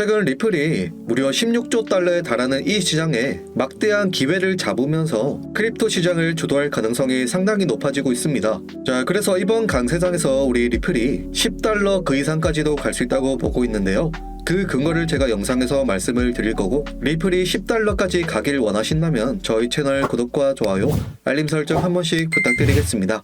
최근 리플이 무려 16조 달러에 달하는 이 시장에 막대한 기회를 잡으면서 크립토 시장을 주도할 가능성이 상당히 높아지고 있습니다. 자, 그래서 이번 강세장에서 우리 리플이 10달러 그 이상까지도 갈 수 있다고 보고 있는데요. 그 근거를 제가 영상에서 말씀을 드릴 거고 리플이 10달러까지 가길 원하신다면 저희 채널 구독과 좋아요, 알림 설정 한 번씩 부탁드리겠습니다.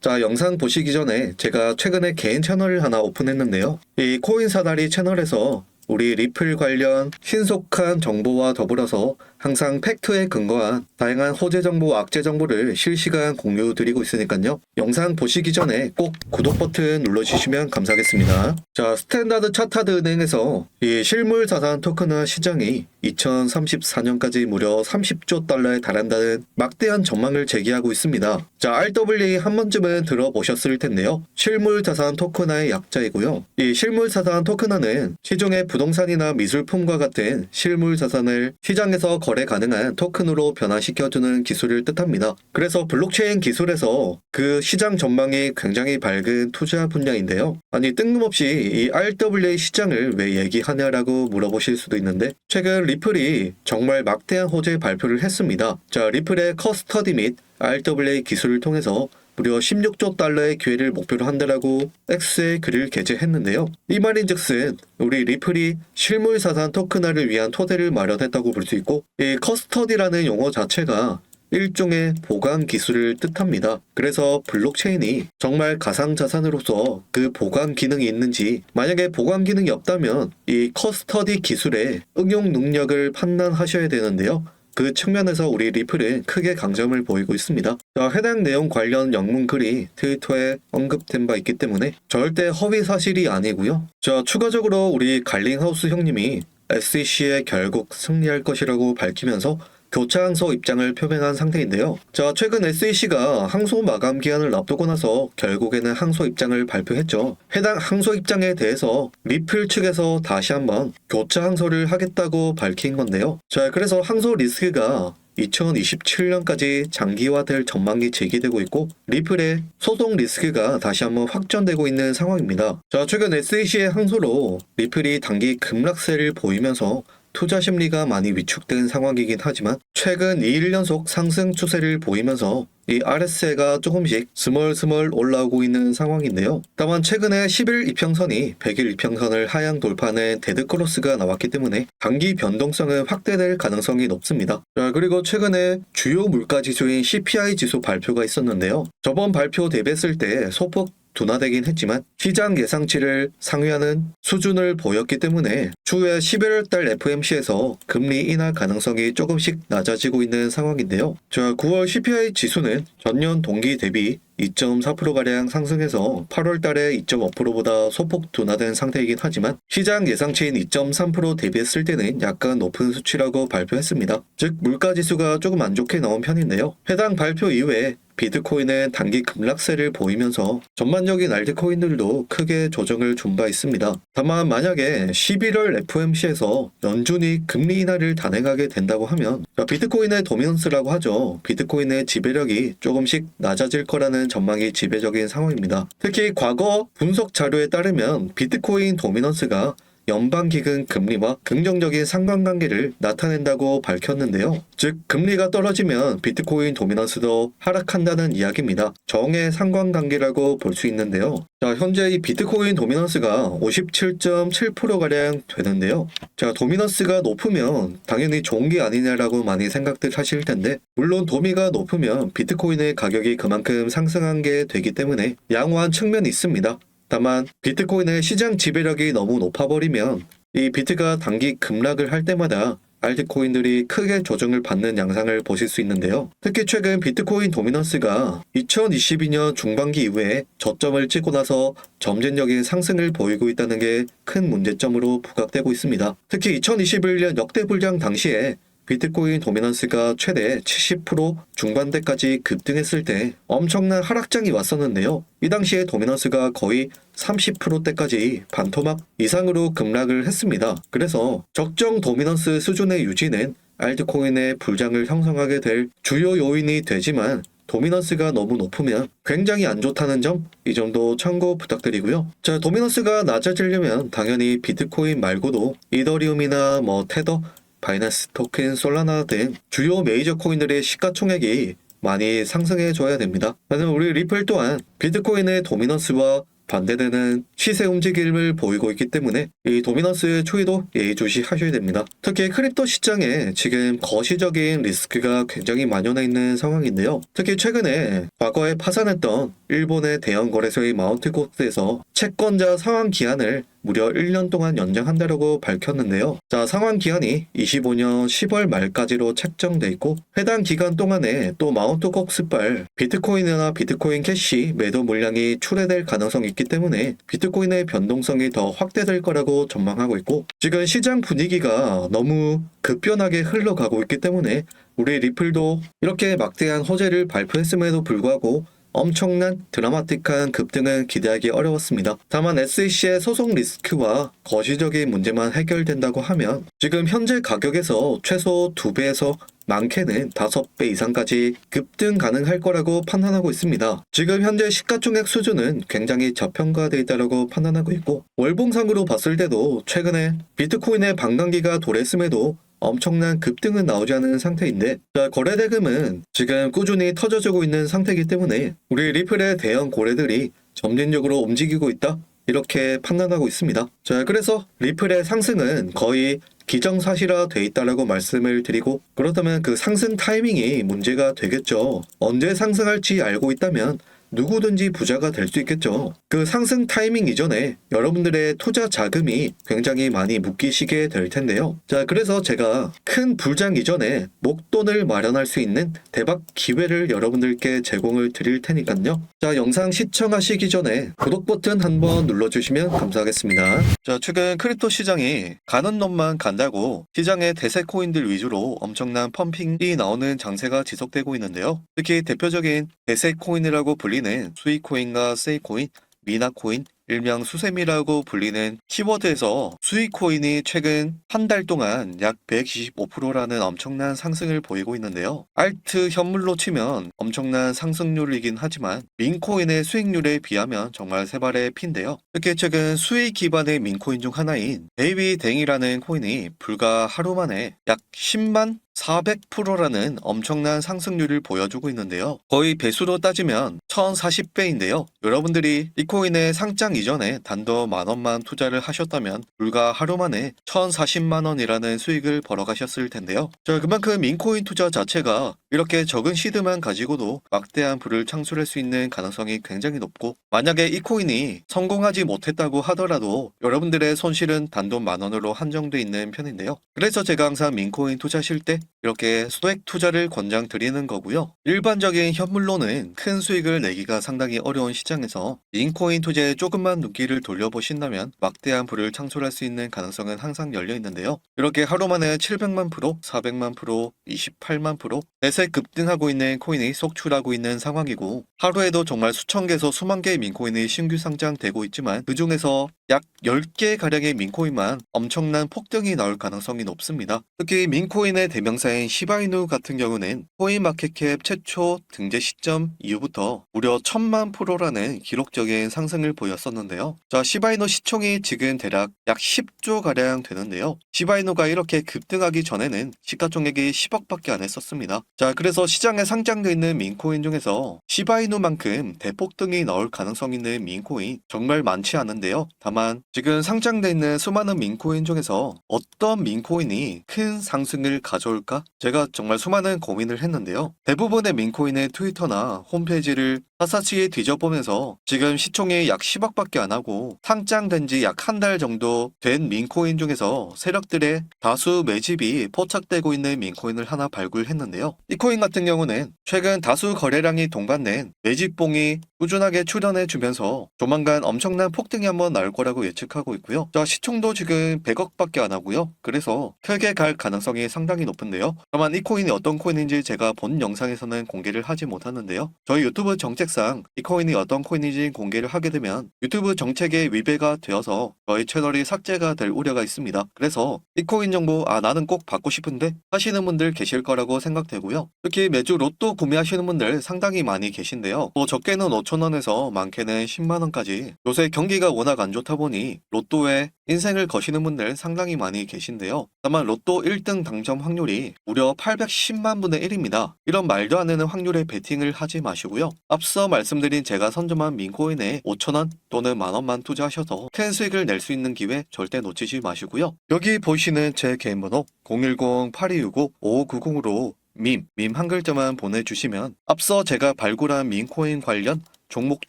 자, 영상 보시기 전에 제가 최근에 개인 채널을 하나 오픈했는데요. 이 코인 사다리 채널에서 우리 리플 관련 신속한 정보와 더불어서 항상 팩트에 근거한 다양한 호재 정보, 악재 정보를 실시간 공유 드리고 있으니까요. 영상 보시기 전에 꼭 구독 버튼 눌러주시면 감사하겠습니다. 자, 스탠다드 차타드 은행에서 이 실물 자산 토큰화 시장이 2034년까지 무려 30조 달러에 달한다는 막대한 전망을 제기하고 있습니다. 자, RWA 한 번쯤은 들어보셨을 텐데요. 실물 자산 토큰화의 약자이고요. 이 실물 자산 토큰화는 시중의 부 동산이나 미술품과 같은 실물 자산을 시장에서 거래 가능한 토큰으로 변화시켜주는 기술을 뜻합니다. 그래서 블록체인 기술에서 그 시장 전망이 굉장히 밝은 투자 분야인데요. 아니 뜬금없이 이 RWA 시장을 왜 얘기하냐라고 물어보실 수도 있는데 최근 리플이 정말 막대한 호재 발표를 했습니다. 자 리플의 커스터디 및 RWA 기술을 통해서 무려 16조 달러의 기회를 목표로 한다라고 X에 글을 게재했는데요. 이 말인즉슨 우리 리플이 실물 자산 토큰화를 위한 토대를 마련했다고 볼 수 있고 이 커스터디라는 용어 자체가 일종의 보관 기술을 뜻합니다. 그래서 블록체인이 정말 가상 자산으로서 그 보관 기능이 있는지 만약에 보관 기능이 없다면 이 커스터디 기술의 응용 능력을 판단하셔야 되는데요. 그 측면에서 우리 리플은 크게 강점을 보이고 있습니다. 자, 해당 내용 관련 영문 글이 트위터에 언급된 바 있기 때문에 절대 허위 사실이 아니고요. 자, 추가적으로 우리 갈링하우스 형님이 SEC에 결국 승리할 것이라고 밝히면서 교차 항소 입장을 표명한 상태인데요. 자, 최근 SEC가 항소 마감 기한을 앞두고 나서 결국에는 항소 입장을 발표했죠. 해당 항소 입장에 대해서 리플 측에서 다시 한번 교차 항소를 하겠다고 밝힌 건데요. 자, 그래서 항소 리스크가 2027년까지 장기화될 전망이 제기되고 있고 리플의 소송 리스크가 다시 한번 확전되고 있는 상황입니다. 자, 최근 SEC의 항소로 리플이 단기 급락세를 보이면서 투자 심리가 많이 위축된 상황이긴 하지만 최근 2일 연속 상승 추세를 보이면서 이 RSA가 조금씩 스멀스멀 올라오고 있는 상황인데요. 다만 최근에 10일 이평선이 100일 이평선을 하향 돌파하는 데드크로스가 나왔기 때문에 단기 변동성은 확대될 가능성이 높습니다. 자, 그리고 최근에 주요 물가 지수인 CPI 지수 발표가 있었는데요. 저번 발표 대비했을 때 소폭 둔화되긴 했지만 시장 예상치를 상회하는 수준을 보였기 때문에 추후에 11월 달 FMC에서 금리 인하 가능성이 조금씩 낮아지고 있는 상황인데요. 자, 9월 CPI 지수는 전년 동기 대비 2.4%가량 상승해서 8월 달에 2.5%보다 소폭 둔화된 상태이긴 하지만 시장 예상치인 2.3% 대비했을 때는 약간 높은 수치라고 발표했습니다. 즉 물가 지수가 조금 안 좋게 나온 편인데요. 해당 발표 이후에 비트코인은 단기 급락세를 보이면서 전반적인 알트코인들도 크게 조정을 준 바 있습니다. 다만 만약에 11월 FMC에서 연준이 금리 인하를 단행하게 된다고 하면 비트코인의 도미넌스라고 하죠. 비트코인의 지배력이 조금씩 낮아질 거라는 전망이 지배적인 상황입니다. 특히 과거 분석 자료에 따르면 비트코인 도미넌스가 연방기금 금리와 긍정적인 상관관계를 나타낸다고 밝혔는데요. 즉, 금리가 떨어지면 비트코인 도미넌스도 하락한다는 이야기입니다. 정의 상관관계라고 볼 수 있는데요. 자, 현재 이 비트코인 도미넌스가 57.7%가량 되는데요. 자, 도미넌스가 높으면 당연히 좋은 게 아니냐라고 많이 생각들 하실 텐데, 물론 도미가 높으면 비트코인의 가격이 그만큼 상승한 게 되기 때문에 양호한 측면이 있습니다. 다만 비트코인의 시장 지배력이 너무 높아버리면 이 비트가 단기 급락을 할 때마다 알트코인들이 크게 조정을 받는 양상을 보실 수 있는데요. 특히 최근 비트코인 도미넌스가 2022년 중반기 이후에 저점을 찍고 나서 점진적인 상승을 보이고 있다는 게 큰 문제점으로 부각되고 있습니다. 특히 2021년 역대 불장 당시에 비트코인 도미넌스가 최대 70% 중반대까지 급등했을 때 엄청난 하락장이 왔었는데요. 이 당시에 도미넌스가 거의 30%대까지 반토막 이상으로 급락을 했습니다. 그래서 적정 도미넌스 수준의 유지는 알트코인의 불장을 형성하게 될 주요 요인이 되지만 도미넌스가 너무 높으면 굉장히 안 좋다는 점이 점도 참고 부탁드리고요. 자, 도미넌스가 낮아지려면 당연히 비트코인 말고도 이더리움이나 뭐 테더, 바이낸스 토큰, 솔라나 등 주요 메이저 코인들의 시가총액이 많이 상승해 줘야 됩니다. 하지만 우리 리플 또한 비트코인의 도미넌스와 반대되는 시세 움직임을 보이고 있기 때문에 이 도미넌스 추이도 예의주시하셔야 됩니다. 특히 크립토 시장에 지금 거시적인 리스크가 굉장히 만연해 있는 상황인데요. 특히 최근에 과거에 파산했던 일본의 대형 거래소의 마운트 코스에서 채권자 상환 기한을 무려 1년 동안 연장한다고 밝혔는데요. 자, 상환 기한이 25년 10월 말까지로 책정돼 있고 해당 기간 동안에 또 마운트 콕스발 비트코인이나 비트코인 캐시 매도 물량이 출회될 가능성이 있기 때문에 비트코인의 변동성이 더 확대될 거라고 전망하고 있고 지금 시장 분위기가 너무 급변하게 흘러가고 있기 때문에 우리 리플도 이렇게 막대한 호재를 발표했음에도 불구하고 엄청난 드라마틱한 급등은 기대하기 어려웠습니다. 다만 SEC의 소송 리스크와 거시적인 문제만 해결된다고 하면 지금 현재 가격에서 최소 2배에서 많게는 5배 이상까지 급등 가능할 거라고 판단하고 있습니다. 지금 현재 시가총액 수준은 굉장히 저평가되어 있다고 판단하고 있고 월봉상으로 봤을 때도 최근에 비트코인의 반감기가 도래했음에도 엄청난 급등은 나오지 않은 상태인데 자, 거래 대금은 지금 꾸준히 터져주고 있는 상태이기 때문에 우리 리플의 대형 고래들이 점진적으로 움직이고 있다 이렇게 판단하고 있습니다. 자 그래서 리플의 상승은 거의 기정사실화 돼 있다라고 말씀을 드리고 그렇다면 그 상승 타이밍이 문제가 되겠죠. 언제 상승할지 알고 있다면 누구든지 부자가 될 수 있겠죠. 그 상승 타이밍 이전에 여러분들의 투자 자금이 굉장히 많이 묶이시게 될 텐데요. 자, 그래서 제가 큰 불장 이전에 목돈을 마련할 수 있는 대박 기회를 여러분들께 제공을 드릴 테니까요. 자, 영상 시청하시기 전에 구독 버튼 한번 눌러주시면 감사하겠습니다. 자, 최근 크립토 시장이 가는 놈만 간다고 시장의 대세 코인들 위주로 엄청난 펌핑이 나오는 장세가 지속되고 있는데요. 특히 대표적인 대세 코인이라고 불리는 수익코인과 세이코인, 미나코인, 일명 수세미라고 불리는 키워드에서 수익코인이 최근 한 달 동안 약 125%라는 엄청난 상승을 보이고 있는데요. 알트 현물로 치면 엄청난 상승률이긴 하지만 민코인의 수익률에 비하면 정말 세 발의 피인데요. 특히 최근 수익 기반의 민코인 중 하나인 베이비 댕이라는 코인이 불과 하루 만에 약 10만 400%라는 엄청난 상승률을 보여주고 있는데요. 거의 배수로 따지면 1040배인데요. 여러분들이 이 코인의 상장 이전에 단도 만 원만 투자를 하셨다면 불과 하루 만에 1040만 원이라는 수익을 벌어가셨을 텐데요. 자, 그만큼 인코인 투자 자체가 이렇게 적은 시드만 가지고도 막대한 부를 창출할 수 있는 가능성이 굉장히 높고 만약에 이 코인이 성공하지 못했다고 하더라도 여러분들의 손실은 단돈 만 원으로 한정돼 있는 편인데요. 그래서 제가 항상 민코인 투자하실 때 이렇게 소액 투자를 권장드리는 거고요. 일반적인 현물로는 큰 수익을 내기가 상당히 어려운 시장에서 인코인 투자에 조금만 눈길을 돌려보신다면 막대한 부를 창출할 수 있는 가능성은 항상 열려 있는데요. 이렇게 하루 만에 700만 프로, 400만 프로, 28만 프로 대세 급등하고 있는 코인이 속출하고 있는 상황이고 하루에도 정말 수천 개에서 수만 개의 민코인이 신규 상장되고 있지만 그 중에서 약 10개 가량의 민코인만 엄청난 폭등이 나올 가능성이 높습니다. 특히 민코인의 대명사인 시바이누 같은 경우는 코인 마켓캡 최초 등재 시점 이후부터 무려 천만 프로라는 기록적인 상승을 보였었는데요. 자, 시바이누 시총이 지금 대략 약 10조 가량 되는데요. 시바이누가 이렇게 급등하기 전에는 시가총액이 10억밖에 안 했었습니다. 자, 그래서 시장에 상장되어 있는 민코인 중에서 시바이누만큼 대폭등이 나올 가능성 있는 민코인 정말 많지 않은데요. 다만 지금 상장돼 있는 수많은 민코인 중에서 어떤 민코인이 큰 상승을 가져올까? 제가 정말 수많은 고민을 했는데요. 대부분의 민코인의 트위터나 홈페이지를 사사치에 뒤져보면서 지금 시총이 약 10억밖에 안 하고 상장된 지 약 한 달 정도 된 민코인 중에서 세력들의 다수 매집이 포착되고 있는 민코인을 하나 발굴했는데요. 이 코인 같은 경우는 최근 다수 거래량이 동반된 매집봉이 꾸준하게 출현해 주면서 조만간 엄청난 폭등이 한번 나올 거라고 예측하고 있고요. 자, 시총도 지금 100억밖에 안 하고요. 그래서 크게 갈 가능성이 상당히 높은데요. 다만 이 코인이 어떤 코인인지 제가 본 영상에서는 공개를 하지 못하는데요. 저희 유튜브 정책 정책상 이 코인이 어떤 코인인지 공개를 하게 되면 유튜브 정책에 위배가 되어서 저희 채널이 삭제가 될 우려가 있습니다. 그래서 이 코인 정보 아 나는 꼭 받고 싶은데 하시는 분들 계실 거라고 생각되고요. 특히 매주 로또 구매하시는 분들 상당히 많이 계신데요. 뭐 적게는 5천원에서 많게는 10만원까지 요새 경기가 워낙 안 좋다 보니 로또에 인생을 거시는 분들 상당히 많이 계신데요. 다만 로또 1등 당첨 확률이 무려 810만 분의 1입니다. 이런 말도 안 되는 확률에 베팅을 하지 마시고요. 앞서 말씀드린 제가 선점한 민코인에 5천원 또는 만원만 투자하셔서 큰 수익을 낼 수 있는 기회 절대 놓치지 마시고요. 여기 보이시는 제 개인 번호 010-8265-5590으로 밈, 밈 한 글자만 보내주시면 앞서 제가 발굴한 민코인 관련 종목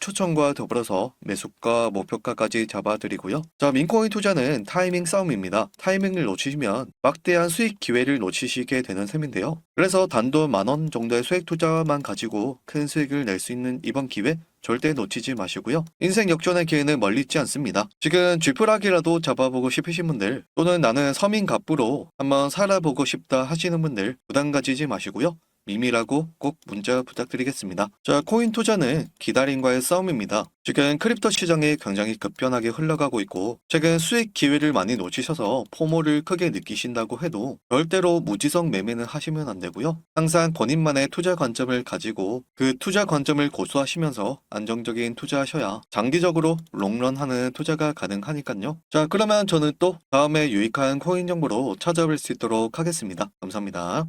추천과 더불어서 매수가, 목표가까지 잡아드리고요. 자, 민코인 투자는 타이밍 싸움입니다. 타이밍을 놓치시면 막대한 수익 기회를 놓치시게 되는 셈인데요. 그래서 단돈 만원 정도의 수익 투자만 가지고 큰 수익을 낼 수 있는 이번 기회 절대 놓치지 마시고요. 인생 역전의 기회는 멀리 있지 않습니다. 지금 쥐푸락이라도 잡아보고 싶으신 분들 또는 나는 서민 갑부로 한번 살아보고 싶다 하시는 분들 부담 가지지 마시고요. 미미라고 꼭 문자 부탁드리겠습니다. 자, 코인 투자는 기다림과의 싸움입니다. 지금 크립토 시장이 굉장히 급변하게 흘러가고 있고 최근 수익 기회를 많이 놓치셔서 포모를 크게 느끼신다고 해도 절대로 무지성 매매는 하시면 안 되고요. 항상 본인만의 투자 관점을 가지고 그 투자 관점을 고수하시면서 안정적인 투자하셔야 장기적으로 롱런하는 투자가 가능하니까요. 자, 그러면 저는 또 다음에 유익한 코인 정보로 찾아뵐 수 있도록 하겠습니다. 감사합니다.